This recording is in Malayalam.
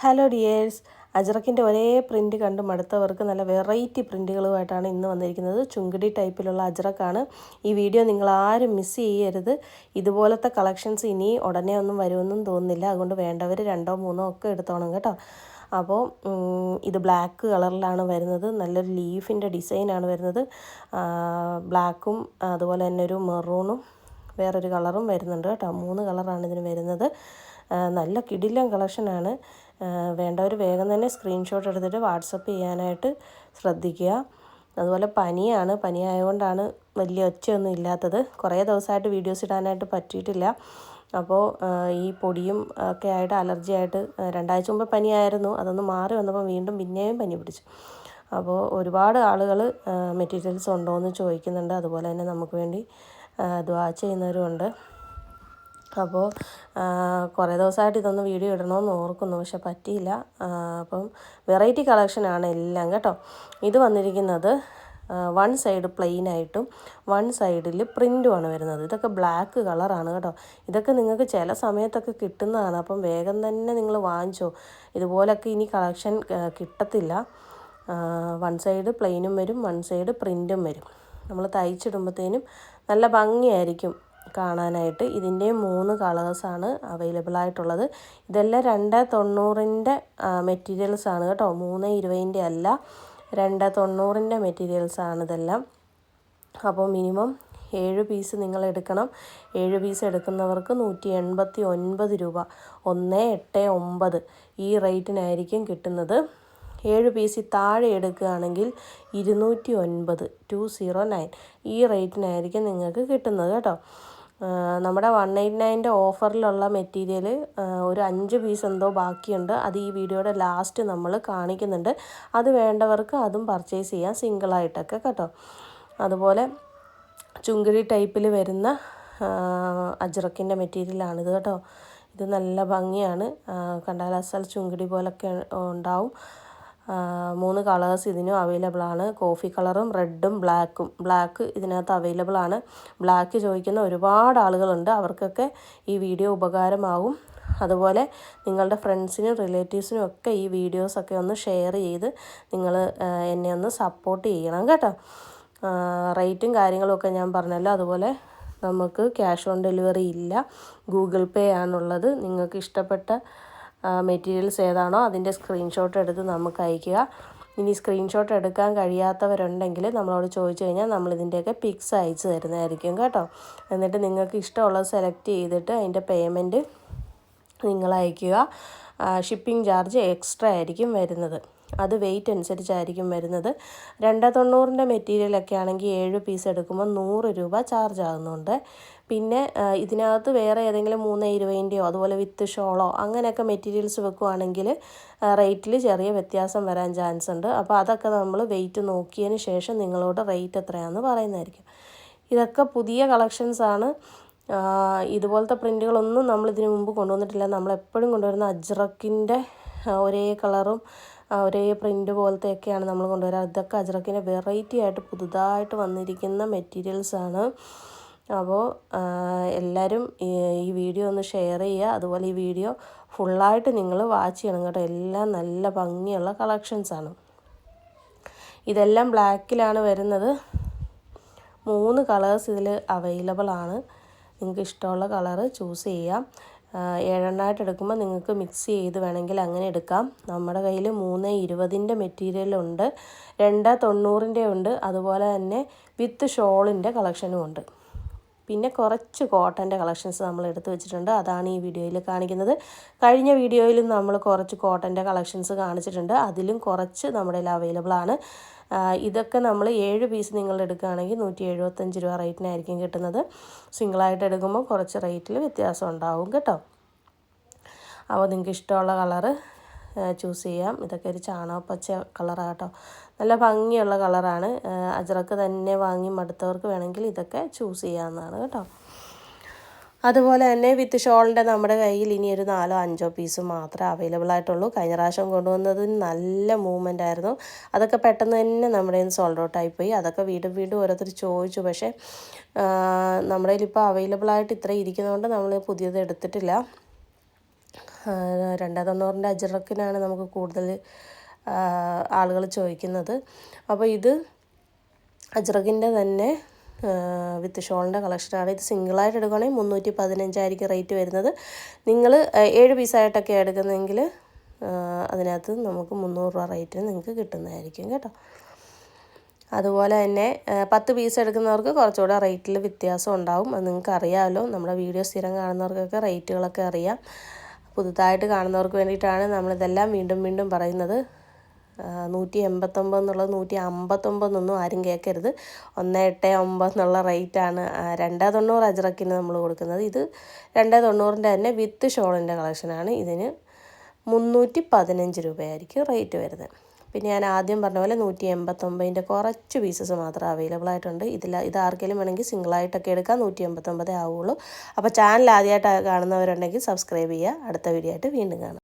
ഹലോ ഡിയേഴ്സ് അജറക്കിന്റെ ഒരേ പ്രിന്റ് കണ്ട് മടുത്തവർക്ക് നല്ല വെറൈറ്റി പ്രിന്റുകളുമായിട്ടാണ് ഇന്ന് വന്നിരിക്കുന്നത്. ചുങ്കടി ടൈപ്പിലുള്ള അജറക്കാണ് ഈ വീഡിയോ നിങ്ങൾ ആരും മിസ് ചെയ്യരുത്. ഇതുപോലത്തെ കളക്ഷൻസ് ഇനി ഉടനെ ഒന്നും വരുമെന്നും തോന്നുന്നില്ല. അതുകൊണ്ട് വേണ്ടവർ രണ്ടോ മൂന്നോ ഒക്കെ എടുത്തോണം കേട്ടോ. അപ്പോൾ ഇത് ബ്ലാക്ക് കളറിലാണ് വരുന്നത്. നല്ലൊരു ലീഫിന്റെ ഡിസൈനാണ് വരുന്നത്. ബ്ലാക്കും അതുപോലെ തന്നെ ഒരു മെറൂണും വേറൊരു കളറും വരുന്നുണ്ട് കേട്ടോ. മൂന്ന് കളറാണ് ഇതിന് വരുന്നത്. നല്ല കിടിലം കളക്ഷനാണ് വേണ്ടവർ വേഗം തന്നെ സ്ക്രീൻഷോട്ട് എടുത്തിട്ട് വാട്സപ്പ് ചെയ്യാനായിട്ട് ശ്രദ്ധിക്കുക. അതുപോലെ പനിയാണ്. പനി ആയതുകൊണ്ടാണ് വലിയ ഒച്ചയൊന്നും ഇല്ലാത്തത്. കുറേ ദിവസമായിട്ട് വീഡിയോസ് ഇടാനായിട്ട് പറ്റിയിട്ടില്ല. അപ്പോൾ ഈ പൊടിയും ഒക്കെ ആയിട്ട് അലർജി ആയിട്ട് രണ്ടാഴ്ച മുമ്പ് പനിയായിരുന്നു. അതൊന്ന് മാറി വന്നപ്പോൾ വീണ്ടും പിന്നെയും പനി പിടിച്ചു. അപ്പോൾ ഒരുപാട് ആളുകൾ മെറ്റീരിയൽസ് ഉണ്ടോ എന്ന് ചോദിക്കുന്നുണ്ട്. അതുപോലെ തന്നെ നമുക്ക് വേണ്ടി ദ്വാ ചെയ്യുന്നവരുമുണ്ട് അപ്പോൾ കുറേ ദിവസമായിട്ട് ഇതൊന്ന് വീഡിയോ ഇടണമെന്ന് ഓർക്കുന്നു. പക്ഷെ പറ്റിയില്ല. അപ്പം വെറൈറ്റി കളക്ഷനാണ് എല്ലാം കേട്ടോ. ഇത് വന്നിരിക്കുന്നത് വൺ സൈഡ് പ്ലെയിൻ ആയിട്ടും വൺ സൈഡിൽ പ്രിന്റുമാണ് വരുന്നത്. ഇതൊക്കെ ബ്ലാക്ക് കളറാണ് കേട്ടോ. ഇതൊക്കെ നിങ്ങൾക്ക് ചില സമയത്തൊക്കെ കിട്ടുന്നതാണ്. അപ്പം വേഗം തന്നെ നിങ്ങൾ വാങ്ങിച്ചോ. ഇതുപോലൊക്കെ ഇനി കളക്ഷൻ കിട്ടത്തില്ല. വൺ സൈഡ് പ്ലെയിനും വരും വൺ സൈഡ് പ്രിന്റും വരും. നമ്മൾ തയ്ച്ചിടുമ്പോഴത്തേനും നല്ല ഭംഗിയായിരിക്കും. കാണാനായിട്ട് ഇതിന്റെ മൂന്ന് കളേഴ്സാണ് അവൈലബിൾ ആയിട്ടുള്ളത് ഇതെല്ലാം രണ്ട് തൊണ്ണൂറിന്റെ ആണ് കേട്ടോ. മൂന്ന് ഇരുപതിന്റെ അല്ല രണ്ട് തൊണ്ണൂറിന്റെ ആണ് ഇതെല്ലാം. അപ്പോൾ മിനിമം ഏഴ് പീസ് നിങ്ങൾ എടുക്കണം. ഏഴ് പീസ് എടുക്കുന്നവർക്ക് നൂറ്റി എൺപത്തി ഒൻപത് രൂപ ഒന്ന് എട്ട് ഒമ്പത് ഈ റേറ്റിനായിരിക്കും കിട്ടുന്നത്. ഏഴ് പീസ് താഴെ എടുക്കുകയാണെങ്കിൽ ഇരുന്നൂറ്റി ഒൻപത് ടു സീറോ നയൻ ഈ റേറ്റിനായിരിക്കും നിങ്ങൾക്ക് കിട്ടുന്നത് കേട്ടോ. നമ്മുടെ വൺ എയ്റ്റ് നയന്റെ ഓഫറിലുള്ള മെറ്റീരിയൽ ഒരു അഞ്ച് പീസ് എന്തോ ബാക്കിയുണ്ട്. അത് ഈ വീഡിയോയുടെ ലാസ്റ്റ് നമ്മൾ കാണിക്കുന്നുണ്ട്. അത് വേണ്ടവർക്ക് അതും പർച്ചേസ് ചെയ്യാം സിംഗിളായിട്ടൊക്കെ കേട്ടോ. അതുപോലെ ചുങ്കിടി ടൈപ്പിൽ വരുന്ന അജ്രക്കിന്റെ മെറ്റീരിയലാണിത് കേട്ടോ. ഇത് നല്ല ഭംഗിയാണ്. കണ്ടാൽ ചുങ്കിടി പോലൊക്കെ ഉണ്ടാവും. മൂന്ന് കളേഴ്സ് ഇതിനും അവൈലബിൾ ആണ്. കോഫി കളറും റെഡും ബ്ലാക്കും. ബ്ലാക്ക് ഇതിനകത്ത് അവൈലബിൾ ആണ്. ബ്ലാക്ക് ചോദിക്കുന്ന ഒരുപാട് ആളുകളുണ്ട്. അവർക്കൊക്കെ ഈ വീഡിയോ ഉപകാരമാകും അതുപോലെ നിങ്ങളുടെ ഫ്രണ്ട്സിനും റിലേറ്റീവ്സിനും ഒക്കെ ഈ വീഡിയോസൊക്കെ ഒന്ന് ഷെയർ ചെയ്ത് നിങ്ങൾ എന്നെ ഒന്ന് സപ്പോർട്ട് ചെയ്യണം കേട്ടോ. റേറ്റും കാര്യങ്ങളൊക്കെ ഞാൻ പറഞ്ഞല്ലോ. അതുപോലെ നമുക്ക് ക്യാഷ് ഓൺ ഡെലിവറി ഇല്ല. ഗൂഗിൾ പേ ആണുള്ളത്. നിങ്ങൾക്ക് ഇഷ്ടപ്പെട്ട മെറ്റീരിയൽസ് ഏതാണോ അതിന്റെ സ്ക്രീൻഷോട്ട് എടുത്ത് നമുക്ക് അയയ്ക്കുക. ഇനി സ്ക്രീൻഷോട്ട് എടുക്കാൻ കഴിയാത്തവരുണ്ടെങ്കിൽ നമ്മളോട് ചോദിച്ചു കഴിഞ്ഞാൽ നമ്മൾ ഇതിന്റെയൊക്കെ പിക്സ് അയച്ചു തരുന്നതായിരിക്കും കേട്ടോ. എന്നിട്ട് നിങ്ങൾക്ക് ഇഷ്ടമുള്ളത് സെലക്ട് ചെയ്തിട്ട് അതിന്റെ പേയ്മെന്റ് നിങ്ങൾ അയക്കുക ഷിപ്പിംഗ് ചാർജ് എക്സ്ട്രാ ആയിരിക്കും വരുന്നത്. അത് വെയിറ്റ് അനുസരിച്ചായിരിക്കും വരുന്നത്. രണ്ട് തൊണ്ണൂറിന്റെ മെറ്റീരിയലൊക്കെ ആണെങ്കിൽ ഏഴ് പീസ് എടുക്കുമ്പോൾ നൂറ് രൂപ ചാർജ് ആകുന്നുണ്ട് പിന്നെ ഇതിനകത്ത് വേറെ ഏതെങ്കിലും മൂന്ന് ഇരുപതിന്റെയോ അതുപോലെ വിത്ത് ഷോളോ അങ്ങനെയൊക്കെ മെറ്റീരിയൽസ് വെക്കുവാണെങ്കിൽ റേറ്റിൽ ചെറിയ വ്യത്യാസം വരാൻ ചാൻസ് ഉണ്ട്. അപ്പോൾ അതൊക്കെ നമ്മൾ വെയിറ്റ് നോക്കിയതിന് ശേഷം നിങ്ങളോട് റേറ്റ് എത്രയാണെന്ന് പറയുന്നതായിരിക്കും. ഇതൊക്കെ പുതിയ കളക്ഷൻസാണ് ഇതുപോലത്തെ പ്രിന്റുകളൊന്നും നമ്മൾ ഇതിനു മുമ്പ് കൊണ്ടുവന്നിട്ടില്ല. നമ്മൾ എപ്പോഴും കൊണ്ടുവരുന്ന അജ്രക്കിന്റെ ഒരേ കളറും ഒരേ പ്രിന്റ് പോലത്തെയൊക്കെയാണ് നമ്മൾ കൊണ്ടുവരാറ്. ഇതൊക്കെ അജ്രക്കിന്റെ വെറൈറ്റി ആയിട്ട് പുതുതായിട്ട് വന്നിരിക്കുന്ന മെറ്റീരിയൽസാണ് അപ്പോൾ എല്ലാവരും ഈ വീഡിയോ ഒന്ന് ഷെയർ ചെയ്യുക. അതുപോലെ ഈ വീഡിയോ ഫുള്ളായിട്ട് നിങ്ങൾ വാച്ച് ചെയ്യണം കേട്ടോ. എല്ലാം നല്ല ഭംഗിയുള്ള കളക്ഷൻസാണ് ഇതെല്ലാം ബ്ലാക്കിലാണ് വരുന്നത്. മൂന്ന് കളേഴ്സ് ഇതിൽ അവൈലബിൾ ആണ്. നിങ്ങൾക്ക് ഇഷ്ടമുള്ള കളറ് ചൂസ് ചെയ്യാം. ഏഴെണ്ണമായിട്ട് എടുക്കുമ്പോൾ നിങ്ങൾക്ക് മിക്സ് ചെയ്ത് വേണമെങ്കിൽ അങ്ങനെ എടുക്കാം. നമ്മുടെ കയ്യിൽ മൂന്ന് ഇരുപതിന്റെ മെറ്റീരിയലുണ്ട് രണ്ട് തൊണ്ണൂറിന്റെ ഉണ്ട്. അതുപോലെ തന്നെ വിത്ത് ഷോളിന്റെ കളക്ഷനും ഉണ്ട്. പിന്നെ കുറച്ച് കോട്ടന്റെ കളക്ഷൻസ് നമ്മൾ എടുത്തു വെച്ചിട്ടുണ്ട്. അതാണ് ഈ വീഡിയോയിൽ കാണിക്കുന്നത്. കഴിഞ്ഞ വീഡിയോയിലും നമ്മൾ കുറച്ച് കോട്ടന്റെ കളക്ഷൻസ് കാണിച്ചിട്ടുണ്ട്. അതിലും കുറച്ച് നമ്മുടെ കയ്യിൽ അവൈലബിൾ ആണ്. ഇതൊക്കെ നമ്മൾ ഏഴ് പീസ് നിങ്ങൾ എടുക്കുകയാണെങ്കിൽ നൂറ്റി എഴുപത്തഞ്ച് രൂപ റേറ്റിനായിരിക്കും കിട്ടുന്നത്. സിംഗിളായിട്ട് എടുക്കുമ്പോൾ കുറച്ച് റേറ്റിൽ വ്യത്യാസം ഉണ്ടാവും കേട്ടോ. അപ്പോൾ നിങ്ങൾക്ക് ഇഷ്ടമുള്ള കളറ് ചൂസ് ചെയ്യാം. ഇതൊക്കെ ഒരു ചാണകപ്പച്ച കളറാണ് കേട്ടോ നല്ല ഭംഗിയുള്ള കളറാണ് അജറക്ക് തന്നെ വാങ്ങി മടുത്തവർക്ക് വേണമെങ്കിൽ ഇതൊക്കെ ചൂസ് ചെയ്യാവുന്നതാണ് കേട്ടോ. അതുപോലെ തന്നെ വിത്ത് ഷോളിന്റെ നമ്മുടെ കയ്യിൽ ഇനി ഒരു നാലോ അഞ്ചോ പീസ് മാത്രമേ അവൈലബിൾ ആയിട്ടുള്ളൂ. കഴിഞ്ഞ പ്രാവശ്യം കൊണ്ടുവന്നത് നല്ല മൂവ്മെന്റ് ആയിരുന്നു. അതൊക്കെ പെട്ടെന്ന് തന്നെ നമ്മുടെ കയ്യിൽ സോൾഡ് ഔട്ട് ആയിപ്പോയി. അതൊക്കെ വീണ്ടും വീണ്ടും ഓരോരുത്തർ ചോദിച്ചു. പക്ഷേ നമ്മുടെ കയ്യിൽ ഇപ്പോൾ അവൈലബിൾ ആയിട്ട് ഇത്ര ഇരിക്കുന്നതുകൊണ്ട് നമ്മൾ പുതിയത് എടുത്തിട്ടില്ല. രണ്ടാ തൊണ്ണൂറിന്റെ അജറക്കിനാണ് നമുക്ക് കൂടുതൽ ആളുകൾ ചോദിക്കുന്നത്. അപ്പോൾ ഇത് അജ്രകിന്റെ തന്നെ വിത്ത് ഷോളിന്റെ കളക്ഷനാണ്. ഇത് സിംഗിളായിട്ട് എടുക്കുകയാണെങ്കിൽ മുന്നൂറ്റി പതിനഞ്ചായിരിക്കും റേറ്റ് വരുന്നത്. നിങ്ങൾ ഏഴ് പീസായിട്ടൊക്കെ എടുക്കുന്നതെങ്കിൽ അതിനകത്ത് നമുക്ക് മുന്നൂറ് രൂപ റേറ്റിന് നിങ്ങൾക്ക് കിട്ടുന്നതായിരിക്കും കേട്ടോ. അതുപോലെ തന്നെ പത്ത് പീസ് എടുക്കുന്നവർക്ക് കുറച്ചുകൂടെ റേറ്റിൽ വ്യത്യാസം ഉണ്ടാവും. അത് നിങ്ങൾക്ക് അറിയാമല്ലോ. നമ്മുടെ വീഡിയോ സ്ഥിരം കാണുന്നവർക്കൊക്കെ റേറ്റുകളൊക്കെ അറിയാം. പുതുതായിട്ട് കാണുന്നവർക്ക് വേണ്ടിയിട്ടാണ് നമ്മളിതെല്ലാം വീണ്ടും വീണ്ടും പറയുന്നത്. നൂറ്റി എൺപത്തൊമ്പത് എന്നുള്ളത് നൂറ്റി അമ്പത്തൊമ്പതെന്നൊന്നും ആരും കേൾക്കരുത്. ഒന്ന് എട്ട് ഒമ്പത് എന്നുള്ള റേറ്റാണ് രണ്ടേ തൊണ്ണൂറ് അജ്രക്കിന് നമ്മൾ കൊടുക്കുന്നത്. ഇത് രണ്ടേ തൊണ്ണൂറിന്റെ തന്നെ വിത്ത് ഷോളിന്റെ കളക്ഷനാണ് ഇതിന് മുന്നൂറ്റി പതിനഞ്ച് രൂപയായിരിക്കും റേറ്റ് വരുന്നത്. പിന്നെ ഞാൻ ആദ്യം പറഞ്ഞ പോലെ നൂറ്റി എൺപത്തൊമ്പതിന്റെ കുറച്ച് പീസസ് മാത്രം അവൈലബിൾ ആയിട്ടുണ്ട്. ഇതിൽ ഇത് ആർക്കെങ്കിലും വേണമെങ്കിൽ സിംഗിളായിട്ടൊക്കെ എടുക്കാം. നൂറ്റി എൺപത്തൊമ്പതേ ആവുള്ളൂ. അപ്പോൾ ചാനൽ ആദ്യമായിട്ട് കാണുന്നവരുണ്ടെങ്കിൽ സബ്സ്ക്രൈബ് ചെയ്യുക. അടുത്ത വീഡിയോ ആയിട്ട് വീണ്ടും കാണാം.